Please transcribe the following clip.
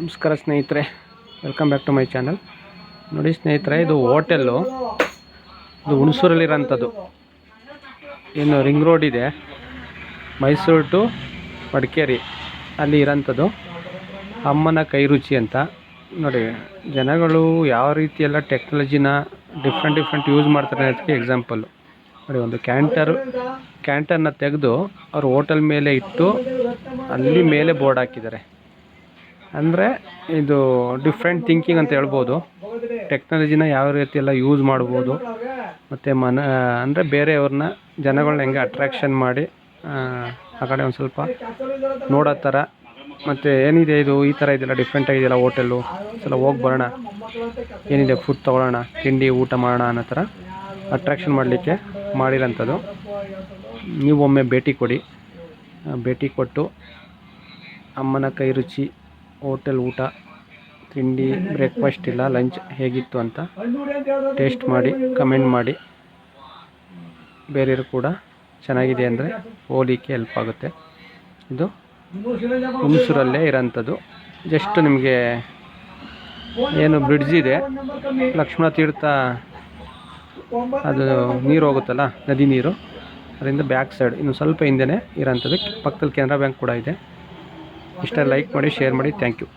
ನಮಸ್ಕಾರ ಸ್ನೇಹಿತರೆ welcome back to my channel ನೋಡಿ ಸ್ನೇಹಿತರೆ, ಇದು ಹೋಟೆಲ್ಲು ಇದು ಹುಣಸೂರಲ್ಲಿರೋಂಥದ್ದು ಏನು ರಿಂಗ್ ರೋಡ್ ಇದೆ. ಮೈಸೂರು ಟು ಮಡಿಕೇರಿ ಅಲ್ಲಿ ಇರೋಂಥದ್ದು ಅಮ್ಮನ ಕೈ ರುಚಿ ಅಂತ. ನೋಡಿ, ಜನಗಳು ಯಾವ ರೀತಿ ಎಲ್ಲ ಟೆಕ್ನಾಲಜಿನ ಡಿಫ್ರೆಂಟ್ ಡಿಫ್ರೆಂಟ್ ಯೂಸ್ ಮಾಡ್ತಾರೆ ಅನ್ನೋದಕ್ಕೆ ಎಕ್ಸಾಂಪಲ್ಲು ನೋಡಿ, ಒಂದು ಕ್ಯಾಂಟರ್ ಕ್ಯಾಂಟರ್ನ ತೆಗೆದು ಅವ್ರು ಹೋಟೆಲ್ ಮೇಲೆ ಇಟ್ಟು ಅಲ್ಲಿ ಮೇಲೆ ಬೋರ್ಡ್ ಹಾಕಿದ್ದಾರೆ. ಅಂದರೆ ಇದು ಡಿಫ್ರೆಂಟ್ ಥಿಂಕಿಂಗ್ ಅಂತ ಹೇಳ್ಬೋದು. ಟೆಕ್ನಾಲಜಿನ ಯಾವ ರೀತಿ ಎಲ್ಲ ಯೂಸ್ ಮಾಡ್ಬೋದು. ಮತ್ತು ಮನ ಅಂದರೆ ಬೇರೆಯವ್ರನ್ನ ಜನಗಳನ್ನ ಹೆಂಗೆ ಅಟ್ರ್ಯಾಕ್ಷನ್ ಮಾಡಿ ಆ, ಕಡೆ ಒಂದು ಸ್ವಲ್ಪ ನೋಡೋ ಥರ ಮತ್ತು ಏನಿದೆ ಇದು ಈ ಥರ ಇದೆಲ್ಲ ಡಿಫ್ರೆಂಟ್ ಆಗಿದೆಯಲ್ಲ ಹೋಟೆಲ್ಲು ಸಲ ಹೋಗಿ ಬರೋಣ. ಏನಿದೆ ಫುಡ್ ತೊಗೊಳ್ಳೋಣ ತಿಂಡಿ ಊಟ ಮಾಡೋಣ ಅನ್ನೋ ಥರ ಅಟ್ರ್ಯಾಕ್ಷನ್ ಮಾಡಲಿಕ್ಕೆ ಮಾಡಿರೋಂಥದ್ದು. ನೀವು ಒಮ್ಮೆ ಭೇಟಿ ಕೊಡಿ. ಭೇಟಿ ಕೊಟ್ಟು ಅಮ್ಮನ ಕೈ ರುಚಿ ಹೋಟೆಲ್ ಊಟ, ತಿಂಡಿ ಬ್ರೇಕ್ಫಾಸ್ಟ್ ಇಲ್ಲ ಲಂಚ್ ಹೇಗಿತ್ತು ಅಂತ ಟೇಸ್ಟ್ ಮಾಡಿ ಕಮೆಂಟ್ ಮಾಡಿ. ಬೇರೆಯವರು ಕೂಡ ಚೆನ್ನಾಗಿದೆ ಅಂದರೆ ಹೋಲಿಕೆ ಹೆಲ್ಪ್ ಆಗುತ್ತೆ. ಇದು ಹುಣಸೂರಲ್ಲೇ ಇರೋಂಥದ್ದು. ಜಸ್ಟ್ ನಿಮಗೆ ಏನು ಬ್ರಿಡ್ಜ್ ಇದೆ, ಲಕ್ಷ್ಮಣ ತೀರ್ಥ ಅದು ನೀರು ಹೋಗುತ್ತಲ್ಲ, ನದಿ ನೀರು, ಅದರಿಂದ ಬ್ಯಾಕ್ ಸೈಡ್ ಇನ್ನು ಸ್ವಲ್ಪ ಹಿಂದೆನೇ ಇರೋಂಥದ್ದು, ಪಕ್ಕದಲ್ಲಿ ಕೆನರಾ ಬ್ಯಾಂಕ್ ಕೂಡ ಇದೆ. ಇಷ್ಟ ಲೈಕ್ ಮಾಡಿ ಶೇರ್ ಮಾಡಿ ಥ್ಯಾಂಕ್ ಯು